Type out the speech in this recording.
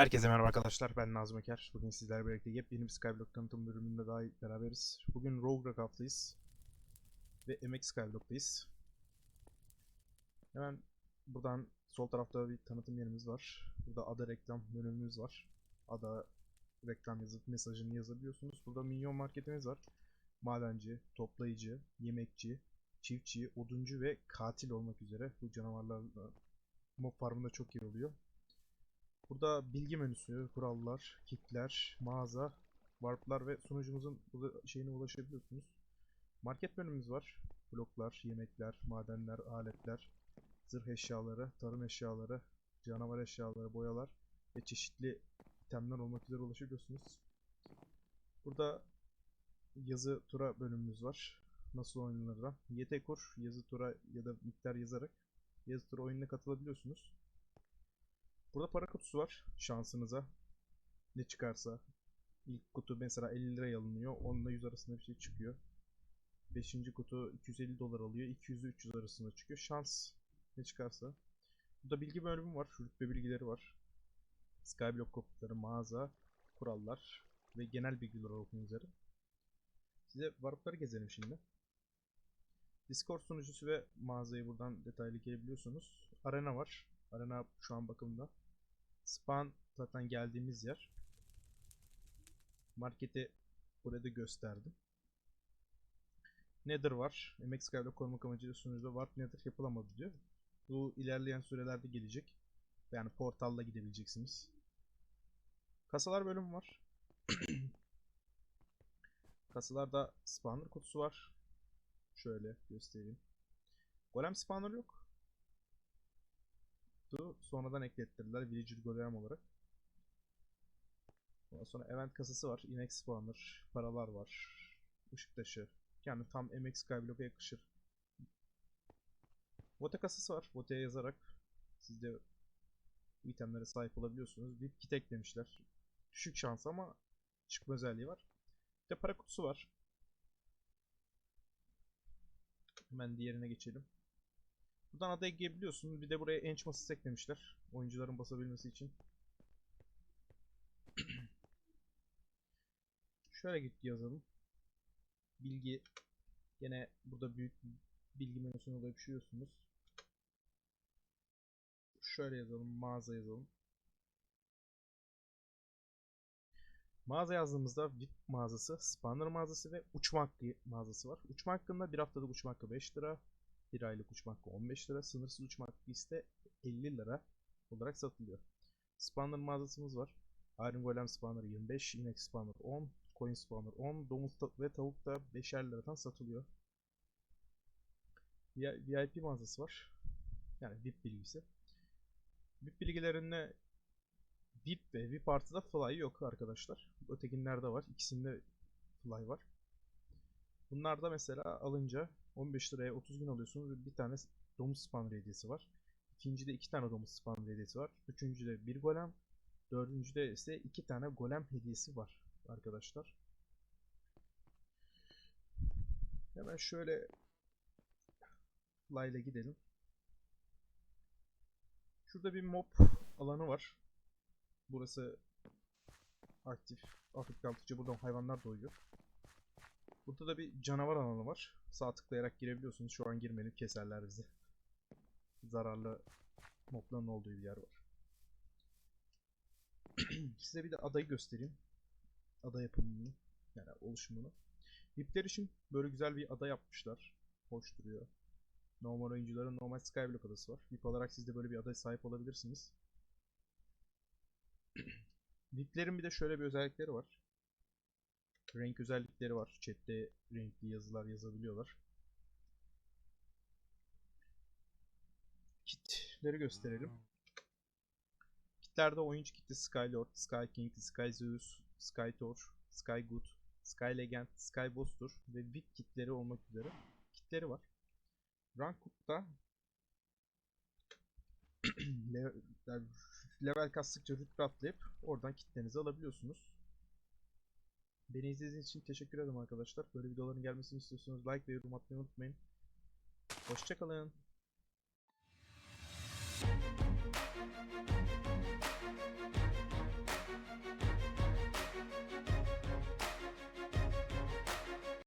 Herkese merhaba arkadaşlar. Ben Nazım Eker. Bugün sizlerle birlikte yepyeni bir Skyblock tanıtım bölümünde daha beraberiz. Bugün Rogue Rackup'tayız. Ve MX Skyblock'tayız. Hemen buradan sol tarafta bir tanıtım yerimiz var. Burada ada reklam bölümümüz var. Ada reklam yazıp mesajını yazabiliyorsunuz. Burada minyon marketimiz var. Madenci, toplayıcı, yemekçi, çiftçi, oduncu ve katil olmak üzere bu canavarlarla mob farmında çok iyi oluyor. Burada bilgi menüsü, kurallar, kitler, mağaza, warplar ve sunucumuzun şeyine ulaşabiliyorsunuz. Market bölümümüz var. Bloklar, yemekler, madenler, aletler, zırh eşyaları, tarım eşyaları, canavar eşyaları, boyalar ve çeşitli itemler olmak üzere ulaşabiliyorsunuz. Burada yazı tura bölümümüz var. Nasıl oynanırdan. YT kur, yazı tura ya da miktar yazarak yazı tura oyununa katılabiliyorsunuz. Burada para kutusu var şansınıza. Ne çıkarsa. İlk kutu mesela 50 liraya alınıyor. 10 ile 100 arasında bir şey çıkıyor. 5. kutu 250 dolar alıyor. 200 300 arasında çıkıyor. Şans ne çıkarsa. Burada bilgi bölümü var. Rütbe bilgileri var. Skyblock kopyaları, mağaza, kurallar ve genel bilgiler olmak üzere. Size warpları gezelim şimdi. Discord sunucusu ve mağazayı buradan detaylı gelebiliyorsunuz. Arena var. Arena şu an bakımda. Spawn zaten geldiğimiz yer. Marketi burada gösterdim. Nether var. MX Sky'da korumak amacıyla sunucuda Warp Nether yapılamadı diyor. Bu ilerleyen sürelerde gelecek. Yani portalla gidebileceksiniz. Kasalar bölümü var. Kasalarda spawner kutusu var. Şöyle göstereyim. Golem spawner yok. Sonradan eklettirdiler Villager Golem olarak. Ondan sonra event kasası var. Inex spawner. Paralar var. Işık taşı. Yani tam MX Skyblock'a yakışır. Vote kasası var. Vote'ye yazarak siz de itemlere sahip olabiliyorsunuz. VIP kit eklemişler. Düşük şans ama çıkma özelliği var. Bir de para kutusu var. Hemen diğerine geçelim. Buradan adaya girebiliyorsun. Bir de buraya ench masası eklemişler. Oyuncuların basabilmesi için. Şöyle git yazalım. Bilgi. Yine burada büyük bilgi menüsüne ulaşıyorsunuz. Şöyle yazalım. Mağaza yazalım. Mağaza yazdığımızda VIP mağazası, spawner mağazası ve uçma hakkı mağazası var. Uçma hakkında bir haftalık uçma hakkı 5 lira, bir aylık uçma hakkı 15 lira, sınırsız uçma hakkı ise 50 lira olarak satılıyor. Spawner mağazasımız var. Iron Golem Spawner 25, Inex Spawner 10, Coin Spawner 10, domuz ve tavuk da 5'er liradan satılıyor. Vi- VIP mağazası var. Yani VIP bilgisi. VIP bilgilerinde VIP ve VIP artıda fly yok arkadaşlar. Ötekinlerde var. İkisinde fly var. Bunlarda mesela alınca 15 liraya 30 gün alıyorsunuz ve bir tane domuz spawner hediyesi var. İkincide iki tane domuz spawner hediyesi var. Üçüncüde bir golem. Dördüncüde ise iki tane golem hediyesi var arkadaşlar. Hemen şöyle fly ile gidelim. Şurada bir mob alanı var. Burası aktif. Aktif kaldıkça buradan hayvanlar doğuyor. Burada da bir canavar alanı var. Sağ tıklayarak girebiliyorsunuz. Şu an girmeyelim keserler bizi. Zararlı mobların olduğu bir yer var. Size bir de adayı göstereyim. Ada yapımını. Yani oluşumunu. VIP'ler için böyle güzel bir ada yapmışlar. Hoş duruyor. Normal oyuncuların normal Skyblock adası var. VIP olarak siz de böyle bir adaya sahip olabilirsiniz. VIP'lerin bir de şöyle bir özellikleri var. Renk özellikleri var. Chat'te renkli yazılar yazabiliyorlar. Kitleri gösterelim. Kitlerde oyuncu kitle Skylord, Sky King, Sky Zeus, Sky Thor, Sky Good, Sky Legend, Sky Boss'tur ve VIP kitleri olmak üzere kitleri var. Rankup'ta level, level kastıkça rütbe atlayıp oradan kitlerinizi alabiliyorsunuz. Beni izlediğiniz için teşekkür ederim arkadaşlar. Böyle videoların gelmesini istiyorsanız like ve yorum atmayı unutmayın. Hoşçakalın.